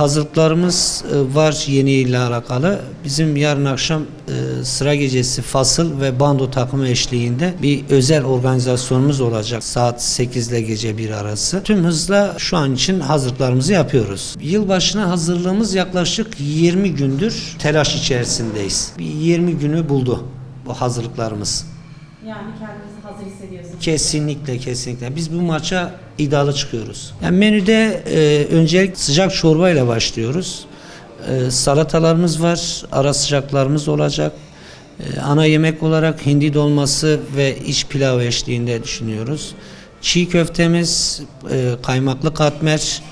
hazırlıklarımız e, var yeni ile alakalı. Bizim yarın akşam e, sıra gecesi fasıl ve bando takımı eşliğinde bir özel organizasyonumuz olacak. Saat 8 ile gece 1 arası. Tüm hızla şu an için hazırlıklarımızı yapıyoruz. Yılbaşına hazırlığımız yaklaşık 20 gündür telaş içerisindeyiz. Bir 20 günü buldu bu hazırlıklarımız. Yani kendinizi hazır hissediyorsunuz. Kesinlikle kesinlikle. Biz bu maça iddialı çıkıyoruz. Yani menüde e, öncelik sıcak çorba ile başlıyoruz. E, salatalarımız var, ara sıcaklarımız olacak. E, ana yemek olarak hindi dolması ve iç pilav eşliğinde düşünüyoruz. Çiğ köftemiz, e, kaymaklı katmer,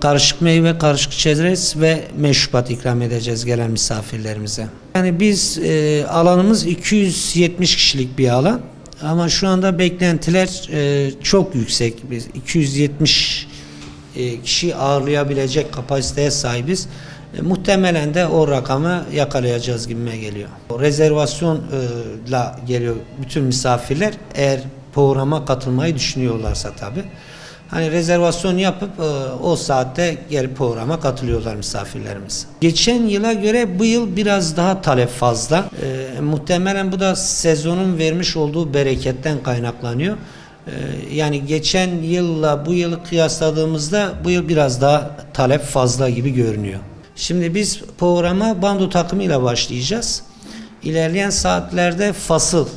karışık meyve, karışık çerez ve meşrubat ikram edeceğiz gelen misafirlerimize. Yani biz e, alanımız 270 kişilik bir alan. Ama şu anda beklentiler e, çok yüksek. Biz 270 e, kişi ağırlayabilecek kapasiteye sahibiz. E, muhtemelen de o rakamı yakalayacağız gibime geliyor. Rezervasyonla geliyor bütün misafirler eğer programa katılmayı düşünüyorlarsa tabii. Hani rezervasyon yapıp e, o saatte gelip programa katılıyorlar misafirlerimiz. Geçen yıla göre bu yıl biraz daha talep fazla. E, muhtemelen bu da sezonun vermiş olduğu bereketten kaynaklanıyor. E, yani geçen yılla bu yılı kıyasladığımızda bu yıl biraz daha talep fazla gibi görünüyor. Şimdi biz programa bando takımıyla başlayacağız. İlerleyen saatlerde fasıl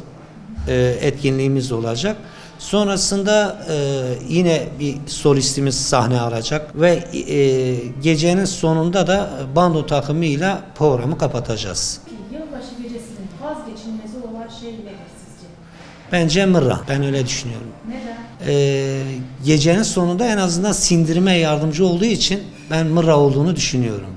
e, etkinliğimiz olacak. Sonrasında e, yine bir solistimiz sahne alacak ve e, gecenin sonunda da bando takımıyla programı kapatacağız. Yılbaşı gecesinin vazgeçilmezi olan şey nedir sizce? Bence mırra. Ben öyle düşünüyorum. Neden? E, gecenin sonunda en azından sindirime yardımcı olduğu için ben mırra olduğunu düşünüyorum.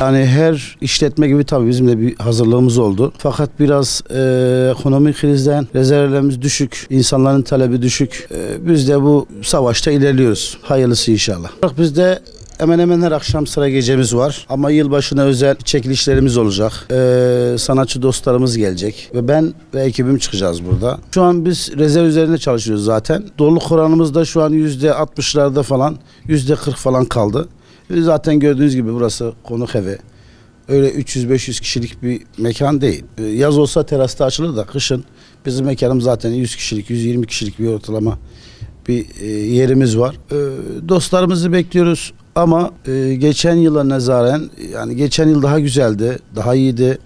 Yani her işletme gibi tabii bizim de bir hazırlığımız oldu. Fakat biraz e, ekonomik krizden rezervlerimiz düşük, insanların talebi düşük. E, biz de bu savaşta ilerliyoruz. Hayırlısı inşallah. Bak Bizde hemen hemen her akşam sıra gecemiz var. Ama yılbaşına özel çekilişlerimiz olacak. E, sanatçı dostlarımız gelecek. Ve ben ve ekibim çıkacağız burada. Şu an biz rezerv üzerinde çalışıyoruz zaten. Doluluk oranımız da şu an %60'larda falan, %40 falan kaldı. Zaten gördüğünüz gibi burası konuk evi. Öyle 300-500 kişilik bir mekan değil. Ee, Yaz olsa terasta açılır da kışın bizim mekanımız zaten 100 kişilik, 120 kişilik bir ortalama bir e, yerimiz var. Ee, Dostlarımızı bekliyoruz ama e, geçen yıla nazaren yani geçen yıl daha güzeldi, daha iyiydi.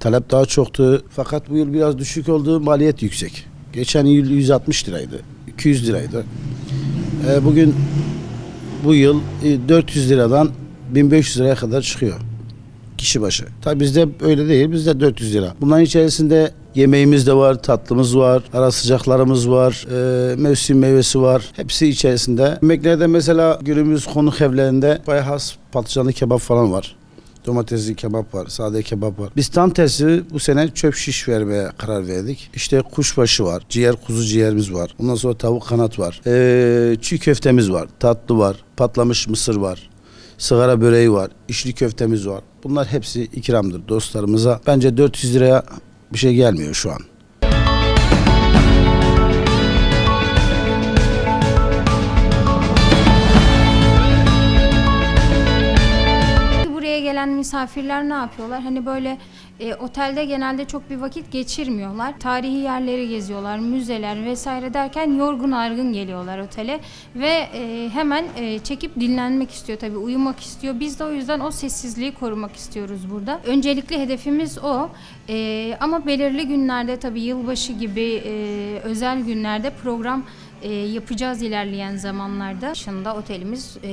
Talep daha çoktu. Fakat bu yıl biraz düşük oldu, maliyet yüksek. Geçen yıl 160 liraydı, 200 liraydı. Ee, Bugün bu yıl e, 400 liradan 1500 liraya kadar çıkıyor kişi başı. Tabi bizde öyle değil. Bizde 400 lira. Bunların içerisinde yemeğimiz de var, tatlımız var, ara sıcaklarımız var, e, mevsim meyvesi var. Hepsi içerisinde. Yemeklerde mesela günümüz konuk evlerinde bayağı has patlıcanlı kebap falan var. Domatesli kebap var, sade kebap var. Biz tam tersi bu sene çöp şiş vermeye karar verdik. İşte kuşbaşı var, ciğer kuzu ciğerimiz var. Ondan sonra tavuk kanat var. Ee, çiğ köftemiz var, tatlı var, patlamış mısır var. Sigara böreği var, içli köftemiz var. Bunlar hepsi ikramdır dostlarımıza. Bence 400 liraya bir şey gelmiyor şu an. Gelen misafirler ne yapıyorlar? Hani böyle e, otelde genelde çok bir vakit geçirmiyorlar. Tarihi yerleri geziyorlar, müzeler vesaire derken yorgun argın geliyorlar otele ve e, hemen e, çekip dinlenmek istiyor tabii uyumak istiyor. Biz de o yüzden o sessizliği korumak istiyoruz burada. Öncelikli hedefimiz o. E, ama belirli günlerde tabii yılbaşı gibi e, özel günlerde program e, yapacağız ilerleyen zamanlarda. Dışında otelimiz e,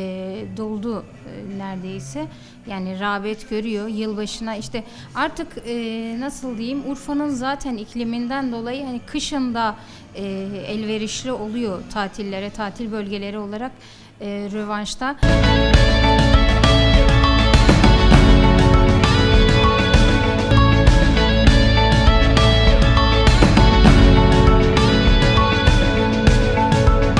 doldu e, neredeyse. Yani rağbet görüyor. Yılbaşına işte artık e, nasıl diyeyim Urfa'nın zaten ikliminden dolayı hani kışında e, elverişli oluyor tatillere, tatil bölgeleri olarak e, rövanşta.